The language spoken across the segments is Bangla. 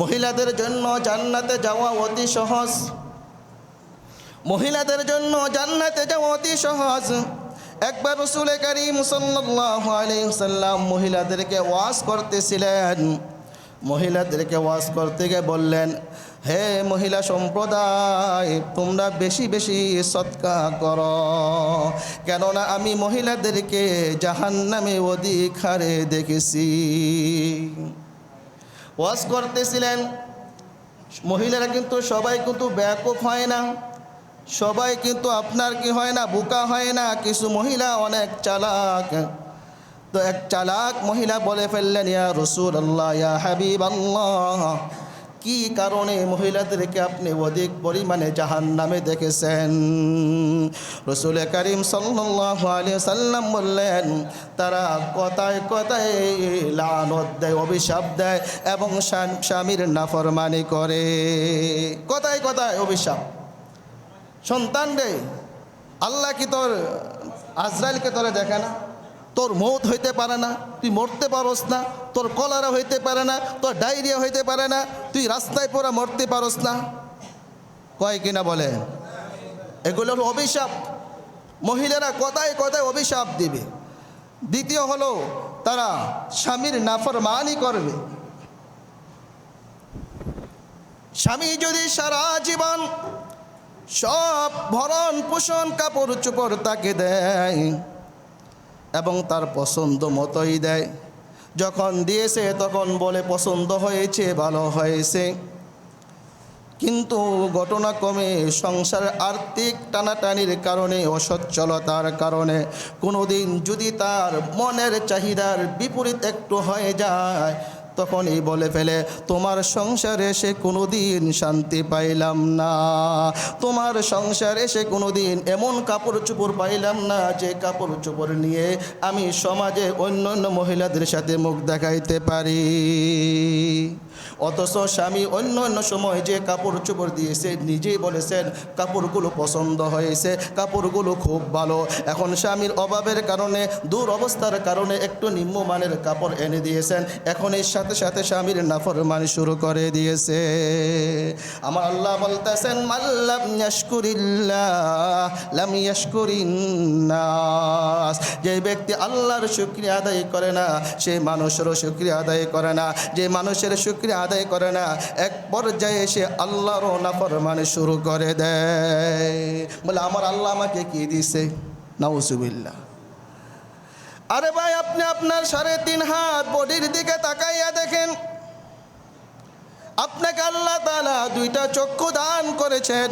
মহিলাদের জন্য জান্নাতে যাওয়া অতি সহজ। মহিলাদের জন্য জান্নাতে যাওয়া অতি সহজ। একবার রসুল করিম সাল্লাম মহিলাদেরকে ওয়াজ করতেছিলেন। মহিলাদেরকে ওয়াজ করতে গিয়ে বললেন, হে মহিলা সম্প্রদায়, তোমরা বেশি বেশি সৎকা করো। কেননা আমি মহিলাদেরকে জাহান্নামে অধিক হারে দেখেছি। ওয়াজ করতেছিলেন। মহিলারা কিন্তু সবাই কিন্তু ব্যাকুপ হয় না। সবাই কিন্তু আপনার কি হয় না, বোকা হয় না, কিছু মহিলা অনেক চালাক। তো এক চালাক মহিলা বলে ফেললেন, ইয়া রসুল আল্লাহ ইয়া হাবিব আল্লাহ কি কারণে মহিলাদেরকে আপনি অধিক পরিমাণে জাহান নামে দেখেছেন? রসুল করিম সাল্লাহ সাল্লাম বললেন, তারা কথায় কথায় লানত দেয়, অভিশাপ দেয় এবং স্বাম- স্বামীর নাফরমানি করে। কথায় কথায় অভিশাপ। সন্তান রে, আল্লাহ কি তোর, আজরাইলকে তোরে দেখে না? তোর মৌত হইতে পারে না, তুই মরতে পারস না, তোর কলারা হইতে পারে না, তোর ডায়রিয়া হইতে পারে না, তুই রাস্তায় পড়া মরতে পারস না। কয় কিনা বলে এগুলো হলো অভিশাপ। মহিলারা কথায় কথায় অভিশাপ দিবে। দ্বিতীয় হলো, তারা স্বামীর নাফরমানি করবে। স্বামী যদি সারা জীবন সব ভরণ পোষণ কাপড় চোপড় তাকে দেয় এবং তার পছন্দ মতোই দেয়। যখন দিয়েছে তখন বলে, পছন্দ হয়েছে, ভালো হয়েছে। কিন্তু ঘটনা ঘটনাক্রমে সংসারের আর্থিক টানাটানির কারণে, অসচ্ছলতার কারণে কোনোদিন যদি তার মনের চাহিদার বিপরীত একটু হয়ে যায় তখনই বলে ফেলে, তোমার সংসারে সে কোনোদিন শান্তি পাইলাম না। তোমার সংসারে সে কোনোদিন এমন কাপড় চোপড় পাইলাম না, যে কাপড় চোপড় নিয়ে আমি সমাজে অন্য অন্য মহিলাদের সাথে মুখ দেখাইতে পারি। অথচ স্বামী অন্য অন্য সময় যে কাপড় চোপড় দিয়েছে নিজেই বলেছেন, কাপড়গুলো পছন্দ হয়েছে, কাপড়গুলো খুব ভালো। এখন স্বামীর অভাবের কারণে দূর অবস্থার কারণে একটু নিম্নমানের কাপড় এনে দিয়েছেন। এখন এর সাথে সাথে স্বামীর নাফর নাফরমানি শুরু করে দিয়েছে। আমার আল্লাহ বলতেছেন মাল্লাম ইয়াশকুরিল্লাহ যে ব্যক্তি আল্লাহর শুকরিয়া আদায় করে না, সে মানুষেরও শুকরিয়া আদায় করে না। যে মানুষের শুকরিয়া আদায় করে না, এক পর্যায়ে সে আল্লাহরও নাফরমানি শুরু করে দেয়। বলে, আমার আল্লাহ আমাকে কি দিছে? নাউজুবিল্লাহ। আরে ভাই, আপনি আপনার সাড়ে তিন হাত বডির দিকে তাকাইয়া দেখেন। আপনাকে আল্লাহ তাআলা দুইটা চক্ষু দান করেছেন।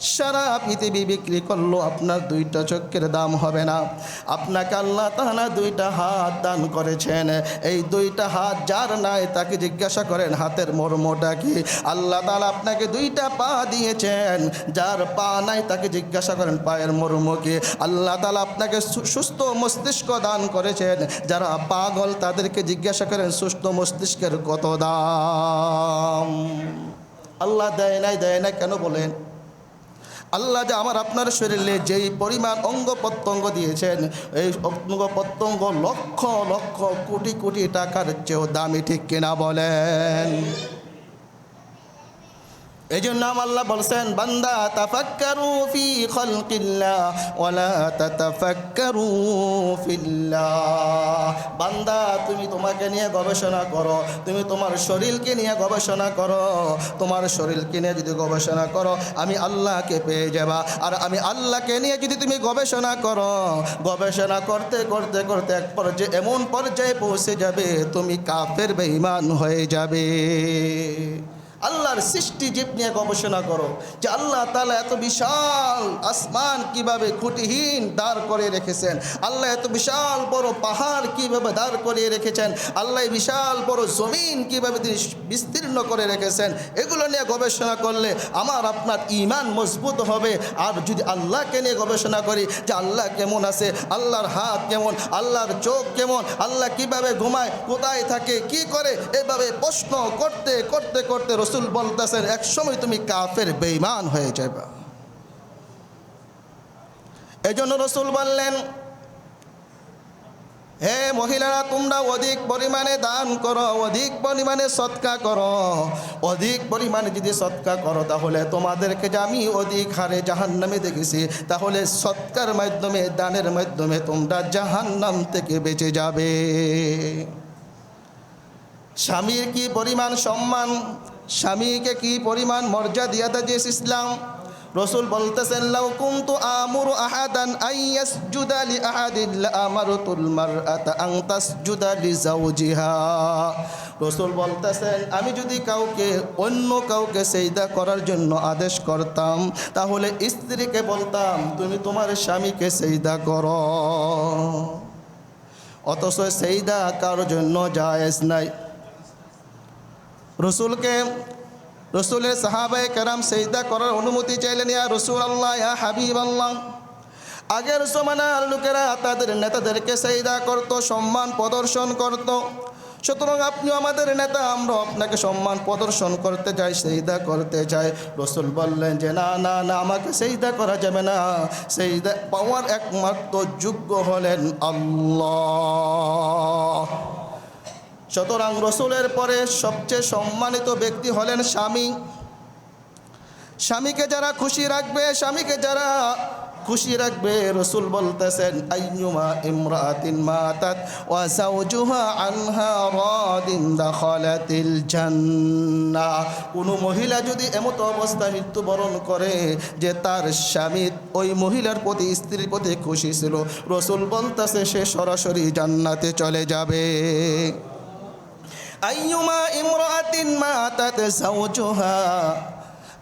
সারা পৃথিবী বিক্রি করল, আপনার দুইটা চক্ষের দাম হবে না। আপনাকে আল্লাহ তাআলা দুইটা হাত দান করেছেন। এই দুইটা হাত যার নাই তাকে জিজ্ঞাসা করেন, হাতের মর্মটা কি? আল্লাহ তাআলা আপনাকে দুইটা পা দিয়েছেন, যার পা নাই তাকে জিজ্ঞাসা করেন, পায়ের মর্ম কি? আল্লাহ তাআলা আপনাকে সুস্থ মস্তিষ্ক দান করেছেন, যারা পাগল তাদেরকে জিজ্ঞাসা করেন, সুস্থ মস্তিষ্কের কত দাম? আল্লাহ দেয় নাই দেয় নাই কেন বলেন? আল্লাহ যে আমার আপনার শরীরে যেই পরিমাণ অঙ্গ প্রত্যঙ্গ দিয়েছেন, এই অঙ্গ প্রত্যঙ্গ লক্ষ লক্ষ কোটি কোটি টাকার চেয়েও দামি ঠিক কিনা বলেন। এই জন্য আল্লাহ বলছেন, বান্দা, তাফাক্কারু ফি খলকিল্লাহ, ওয়ালা তাতাফাক্কারু ফিল্লাহ। বান্দা, তুমি তোমাকে নিয়ে গবেষণা করো, তুমি তোমার শরীরকে নিয়ে গবেষণা করো, তোমার শরীরকে নিয়ে যদি গবেষণা করো, আমি আল্লাহকে পেয়ে যাবা। আর আমি আল্লাহকে নিয়ে যদি তুমি গবেষণা করো, গবেষণা করতে করতে করতে এক পর্যায়ে, এমন পর্যায়ে পৌঁছে যাবে, তুমি কাফের বেঈমান হয়ে যাবে। আল্লাহর সৃষ্টি জীব নিয়ে গবেষণা করো যে আল্লাহ তালা এত বিশাল আসমান কীভাবে খুঁটিহীন দাঁড় করে রেখেছেন? আল্লাহ এত বিশাল বড় পাহাড় কীভাবে দাঁড় করিয়ে রেখেছেন? আল্লাহ বিশাল বড় জমিন কীভাবে তিনি বিস্তীর্ণ করে রেখেছেন? এগুলো নিয়ে গবেষণা করলে আমার আপনার ইমান মজবুত হবে। আর যদি আল্লাহকে নিয়ে গবেষণা করি যে আল্লাহ কেমন আছে, আল্লাহর হাত কেমন, আল্লাহর চোখ কেমন, আল্লাহ কীভাবে ঘুমায়, কোথায় থাকে, কি করে, এভাবে প্রশ্ন করতে করতে করতে রসুল বলতেছেন, এক সময় তুমি কাফের, বেঈমান হয়ে যাবে এই জন্য রসুল বললেন, হে মহিলারা, তোমরা অধিক পরিমাণে দান করো, অধিক পরিমাণে সৎকা করো। অধিক পরিমাণে যদি সৎকা করো, তাহলে তোমাদেরকে যে আমি অধিক হারে জাহান্নামে দেখেছি, তাহলে সৎকার মাধ্যমে, দানের মাধ্যমে তোমরা জাহান্নাম থেকে বেঁচে যাবে। স্বামীর কি পরিমাণ সম্মান? স্বামীকে কি পরিমাণ মর্যাদা দিয়াতে যে ইসলাম? রসুল বলতেছেন, লাউ কুনতু আমুরু আহাদান আইয়াসজুদা লি আহাদিন আমারতুল মারআতা আন তাসজুদা লি যাওজিহা। রসুল বলতেছেন, আমি যদি কাউকে, অন্য কাউকে সেইদা করার জন্য আদেশ করতাম, তাহলে স্ত্রীকে বলতাম, তুমি তোমার স্বামীকে সেইদা করো। অথচ সেইদা কারোর জন্য জায়েজ নাই। রসুলকে, রসুলের সাহাবায় কেরাম সেইদা করার অনুমতি চাইলেন, ইয়া রসুল আল্লাহ ইয়া হাবিব আল্লাহ আগের সমানার লোকেরা তাদের নেতাদেরকে সেইদা করত, সম্মান প্রদর্শন করত। সুতরাং আপনি আমাদের নেতা, আমরা আপনাকে সম্মান প্রদর্শন করতে চাই সেইদা করতে চাই। রসুল বললেন যে, না না না, আমাকে সেইদা করা যাবে না। সেইদা পাওয়ার একমাত্র যোগ্য হলেন আল্লাহ। সুতরাং রসুলের পরে সবচেয়ে সম্মানিত ব্যক্তি হলেন স্বামী। স্বামীকে যারা খুশি রাখবে, স্বামীকে যারা খুশি রাখবে, রসুল বলতেছেন, আইয়ুমা ইমরাতিন মাতাত ওয়া আনহা রাদিন দাখালাতিল জান্নাহ। কোন মহিলা যদি এমত অবস্থায় মৃত্যুবরণ করে যে তার স্বামী ওই মহিলার প্রতি, স্ত্রীর প্রতি খুশি ছিল, রসুল বলতেছে, সে সরাসরি জান্নাতে চলে যাবে। أيما امرأة ماتت زوجها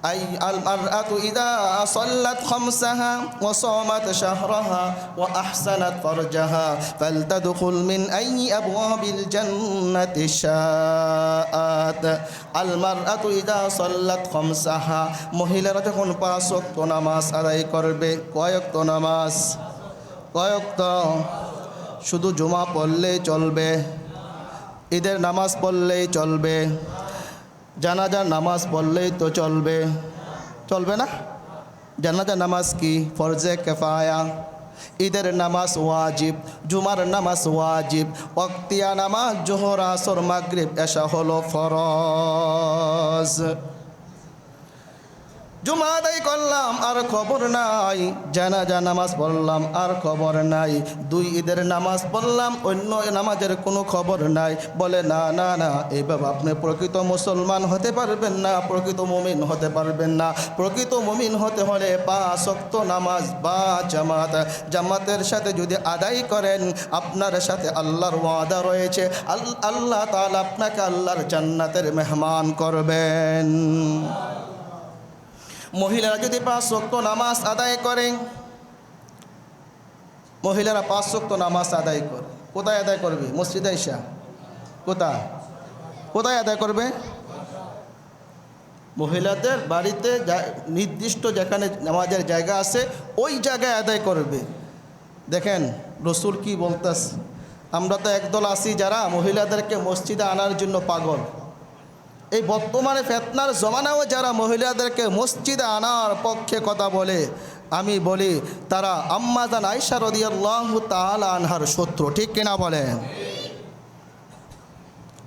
أي المرأة إذا صلت خمسها وصامت شهرها وأحسنت فرجها فلتدخل من أي أبواب الجنة شاءت المرأة إذا صلت خمسها মহিলারা যখন পাঁচ ওয়াক্ত নামাজ আদায় করবে কয়েকত নামাজ কয়েকত শুধু জমা পড়লেই চলবে ঈদের নামাজ পড়লেই চলবে। জানাজার নামাজ পড়লেই তো চলবে। চলবে না? জানাজার নামাজ কি? ফরজে কেফায়া। ঈদের নামাজ ওয়াজিব, জুমার নামাজ ওয়াজিব অক্তিয়া নামাজ, জোহর, আসর, মাগরিব এসা হলো ফরজ। জুমা আদায় করলাম, আর খবর নাই। জানাজা নামাজ পড়লাম, আর খবর নাই। দুই ঈদের নামাজ পড়লাম, অন্য নামাজের কোনো খবর নাই। বলে, না না না এইভাবে আপনি প্রকৃত মুসলমান হতে পারবেন না, প্রকৃত মুমিন হতে পারবেন না। প্রকৃত মুমিন হতে হলে পাঁচ শক্ত নামাজ বা জামাত। জামাতের সাথে যদি আদায় করেন, আপনার সাথে আল্লাহর ওয়াদা রয়েছে। আল্লাহ তাআলা আপনাকে আল্লাহর জান্নাতের মেহমান করবেন। মহিলারা যদি পাঁচ শক্ত নামাজ আদায় করে মহিলারা পাঁচ শক্ত নামাজ আদায় করে। কোথায় আদায় করবে? মসজিদে ঈশা কোথায়? কোথায় আদায় করবে? মহিলাদের বাড়িতে নির্দিষ্ট যেখানে নামাজের জায়গা আছে, ওই জায়গায় আদায় করবে। দেখেন, রসুল কি বলতেছে? আমরা তো একদল আছি যারা মহিলাদেরকে মসজিদে আনার জন্য পাগল। এই বর্তমানে ফেতনার জমানাও যারা মহিলাদেরকে মসজিদে আনার পক্ষে কথা বলে, আমি বলি তারা আম্মাজান আইসা রদিয়াল্লাহ তাল আনহার শত্রু, ঠিক কিনা বলেন?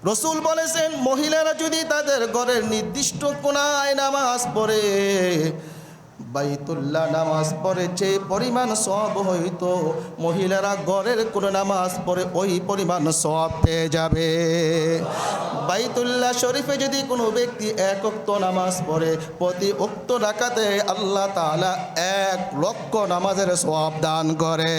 রসুল বলেছেন, মহিলারা যদি তাদের ঘরের নির্দিষ্ট কোনায় নামাজ পড়ে বাইতুল্লাহ নামাজ পড়ে, যে পরিমাণ সব হইত, মহিলারা ঘরের কোনো নামাজ পড়ে ওই পরিমাণ সব পেয়ে যাবে। বাইতুল্লাহ শরীফে যদি কোনো ব্যক্তি এক উক্ত নামাজ পড়ে, প্রতি উক্ত ডাকাতে আল্লাহ তালা এক লক্ষ নামাজের সব দান করে।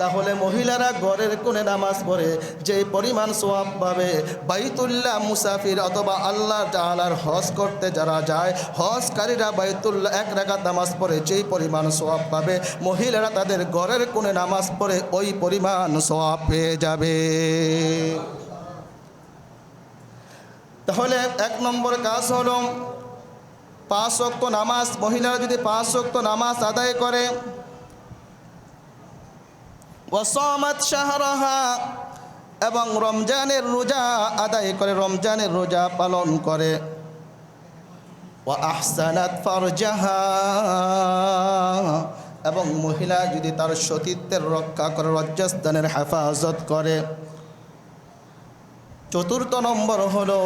তাহলে মহিলারা ঘরের কোণে নামাজ পড়ে যে পরিমাণ সোয়াব পাবে, বাইতুল্লাহ মুসাফির অথবা আল্লাহ তাআলার হজ করতে যারা যায়, হজকারীরা বাইতুল্লাহ এক রাকাত নামাজ পড়ে, যেই পরিমাণ সোয়াব পাবে, মহিলারা তাদের ঘরের কোণে নামাজ পড়ে, ওই পরিমাণ সোয়াব পেয়ে যাবে। তাহলে এক নম্বর কাজ হলো, পাঁচ ওয়াক্ত নামাজ, মহিলারা যদি পাঁচ ওয়াক্ত নামাজ আদায় করে ওয়াসামাত শাহরাহা এবং রমজানের রোজা আদায় করে, রমজানের রোজা পালন করে। ও আহসানাত ফারজাহা এবং মহিলা যদি তার সতীত্বের রক্ষা করে লজ্জাস্থানের হেফাজত করে। চতুর্থ নম্বর হলো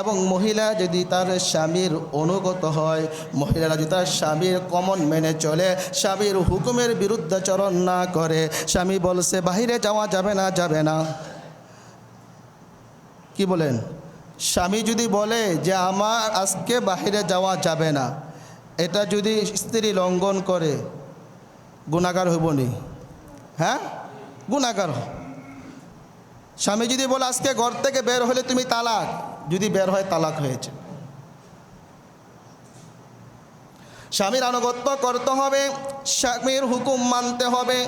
এবং মহিলা যদি তার স্বামীর অনুগত হয়, মহিলারা যদি তার স্বামীর কমন মেনে চলে, স্বামীর হুকুমের বিরুদ্ধাচরণ না করে, স্বামী বলছে, বাহিরে যাওয়া যাবে না যাবে না। কি বলেন? স্বামী যদি বলে যে, আমার আজকে বাহিরে যাওয়া যাবে না। এটা যদি স্ত্রী লঙ্ঘন করে, গুণাগার হইবনি। হ্যাঁ? গুণাগার স্বামী যদি বলে, আজকে ঘর থেকে বের হলে তুমি তালাক? যদি বের হয়, তালাক হয়েছে। স্বামীর আনুগত্য করতে হবে, স্বামীর হুকুম মানতে হবে।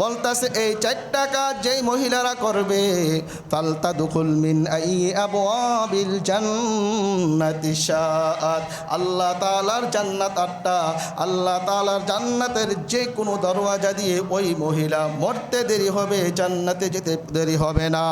বলতাছে, এই চারটা কাজ যেই মহিলারা করবে ফালতা দুকুল মিন আই আবিল জান্নাতি শাআত। আল্লাহ তাআলার জান্নাত আটটা। আল্লাহ তাআলার জান্নাতের যে কোনো দরওয়াজা দিয়ে ওই মহিলা মরতে দেরি হবে, জান্নাতে যেতে দেরি হবে না।